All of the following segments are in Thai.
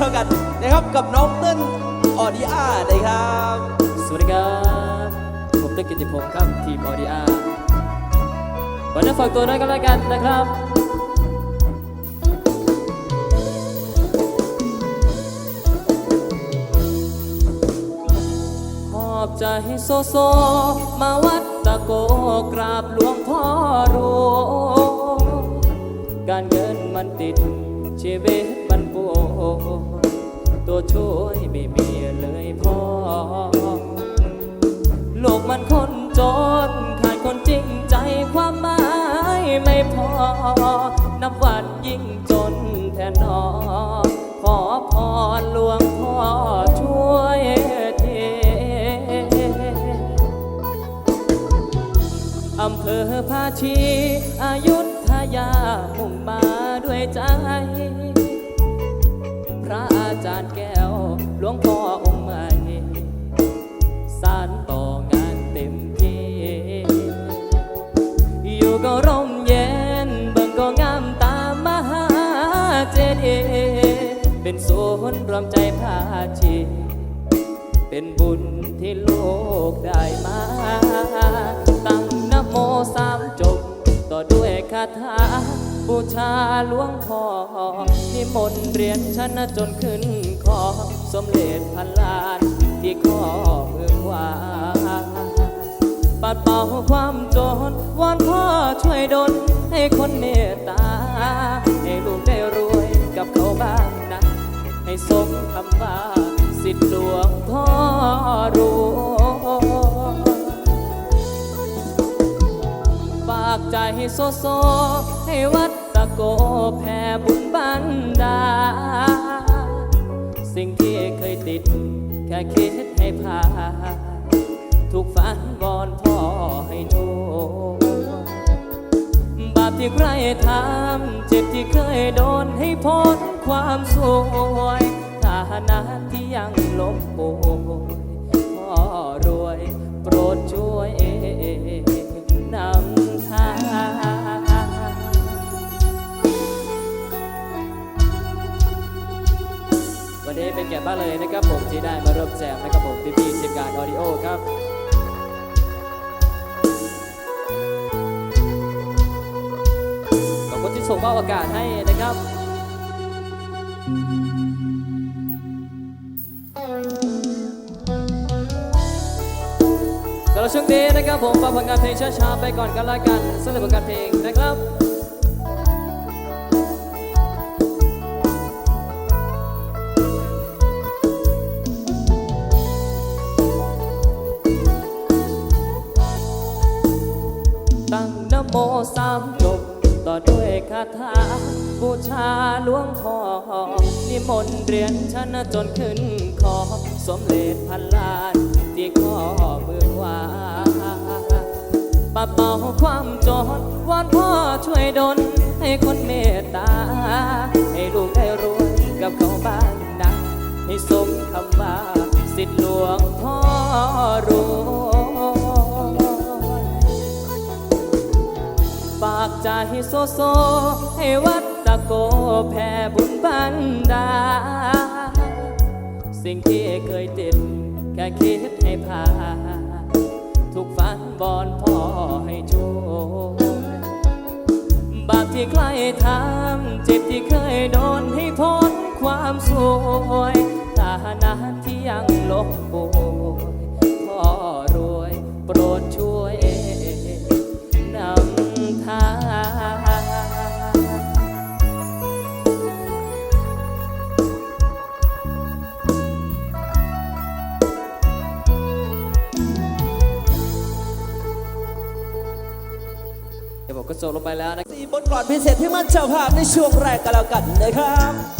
กันแล้วกันนะครับกับน้องเต้นออดิอานะครับ สวัสดีครับ ผมเต้นกิติพงศ์ครับทีมออดีอาวันนี้ฝากตัวด้วยกันแล้วกันนะครับหอบใจโซโซ มาวัดตะโกกราบหลวงพ่อรวยการเงินมันติดชีวิตมันปวด ตัวช่วยไม่มีเลยพ่อ โลกมันคนจน ขาดคนจริงใจความหมายไม่พอ นับวันยิ่งจนแทนนอขอพรหลวงพ่อช่วยเทอำเภอภาชีอายุทยามุ่งมาด้วยใจาจารย์แก้วหลวงพ่อองค์ใหม่สารต่องานเต็มที่ อยู่ก็ร่มเย็นเบิ่งก็งามตามมหาเจดีย์เป็นศูนย์รวมใจภาชีเป็นบุญที่โลกได้มา ตั้งนโมสามจบ ต่อด้วยคาถาบูชาหลวงพ่อนิมนต์เรียนชนะจนขึ้น คอสมเด็จพันล้านที่ข้อมือขวาปัดเป่าความจนวอนพ่อช่วยดลให้คนเมตตา ให้ลูกได้รวยกับเขาบ้างนะ ให้สมคำว่าสิทธิหลวงพ่อรวยฝากใจโซโซให้วัดตะโกแผ่บุญบันดา สิ่งที่เคยติด แค่คิดให้ผ่านทุกฝันวอนพ่อให้โทษบาปที่ใครทำเจ็บที่เคยโดนให้พ้นความสวยฐานะที่ยังลบป่วยพ่อรวย โปรดช่วย นี้เป็นเกียรติมากเลยนะครับผมที่ได้มาร่วมแจมนะครับผมพี่พี่ๆทีมงานออดิโอครับขอบคุณที่ส่งมอบโอกาสให้นะครับสำหรับช่วงนี้นะครับผมฟังผลงานเพลงช้าๆไปก่อนกันละกันสำหรับผลงานเพลงนะครับ หลวงพ่อนิมนต์เรียนชนะจนขึ้นคอสมเด็จพันล้านที่ข้อมือขวาปัดเป่าความจนวอนพ่อช่วยดลให้คนเมตตา ให้ลูกได้รวยกับเขาบ้างนะให้สมคำว่าสิทธิหลวงพ่อรวยฝากใจโซโซให้วัด ตะโกแผ่บุญบันดาลสิ่งที่เคยติดแค่คิดให้ผ่านทุกฝันบอนพ่อให้ช่วยบาปที่ใครทำเจ็บที่เคยโดนให้พ้นความสวยฐานะที่ยังลบป่ว จบลงไปแล้วนะสี่บทกลอนพิเศษที่มันเจ้าภาพในช่วงแรกกันแล้วกันนะครับ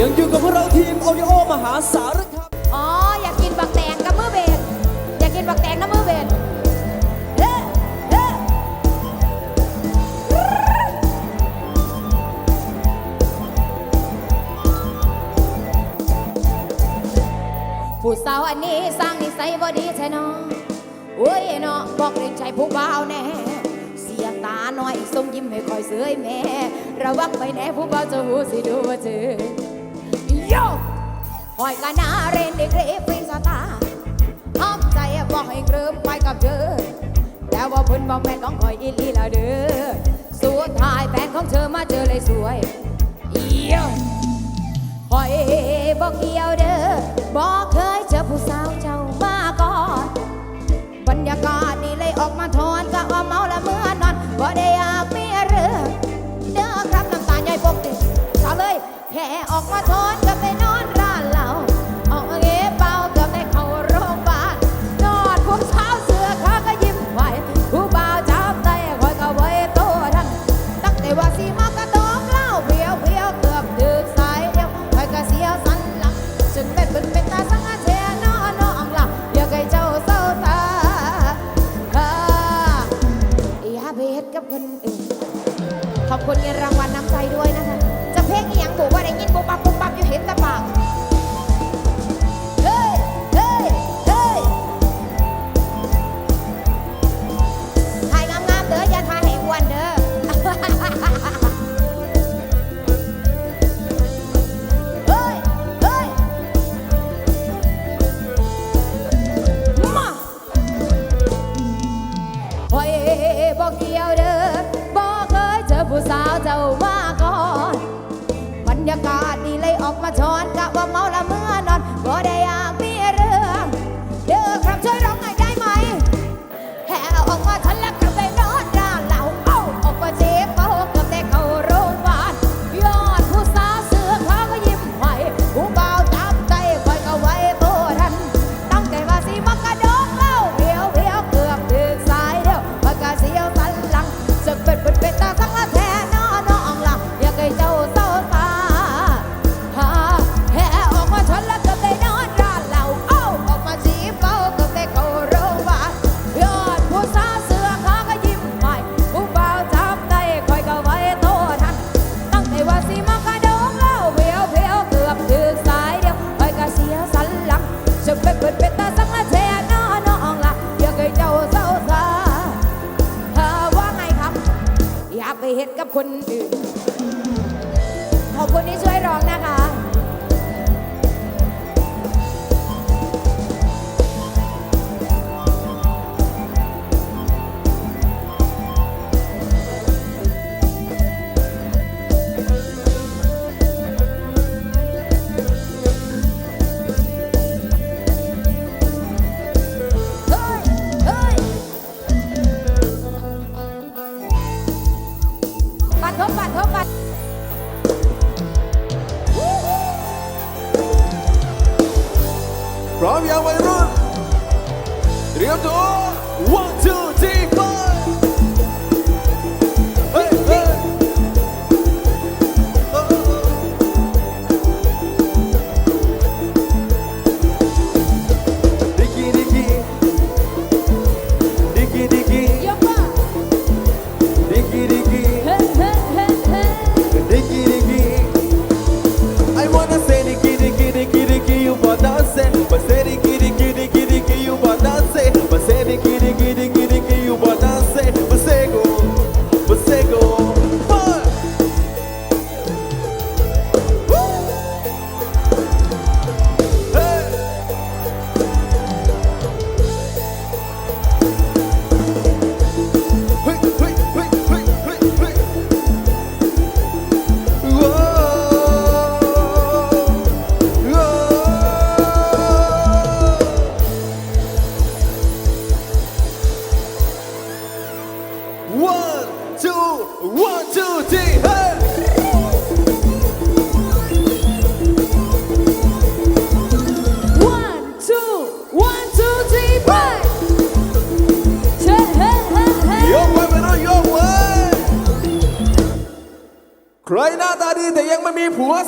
ยังอยู่กับพวกเราทีมโอริโอมหาสารคามอ๋อ อยากกินบักแตงกับมือเบสอยากกินบักแตงกับมือเบสเด้อเด้อผู้สาวอันนี้สร้างนิสัยบ่ดีใช่เน้องโอ้ยเนาะบอกเรงใจผู้บ่าวแน่เสียตาหน่อยทรงยิ้มให้คอยเสยแม่ ระวังไปแน่ผู้บ่าวจะหูสิดูว่าเจอ Yo! Hoài cả na rên để khế phên xa ta Hóc chạy bỏ hình rơm quay cặp chơ Đeo vào bún bóng men con khỏi đi ly là đứa Suốt hai phèn không chơ mà chơ lấy xuôi Yo! Hoài bỏ kêu đứa Bỏ khơi chơ phù sao chào ma con บรรยากาศนี่เลยออกมาทอนก็ว่าเมาละเมื่อนอนบ่ได้อยากมีเรื่องเด้อครับน้ำตาใหญ่ปกติ แค่ออกมาทนก็ไปนอน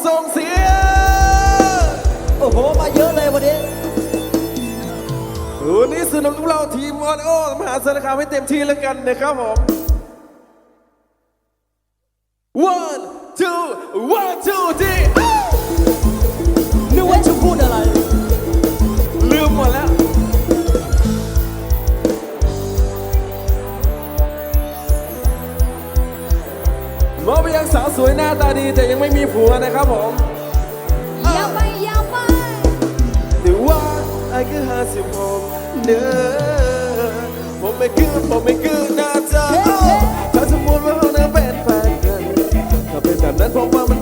ส่งเสียโอ้โห มาเยอะเลยวันนี้วันนี้สื่อของเราทีมออนโอมหาสารคามให้เต็มที่แล้วกันนะครับผม หัวนะครับผมอย่าไปอย่าไปแต่ว่าไอ้คือห้าสิบหกเนื้อผมไม่กู้ผมไม่กู้หน้าเธอถ้าสมมติว่าเราน่าเป็นแฟนกันถ้าเป็นแบบนั้นผมว่ามัน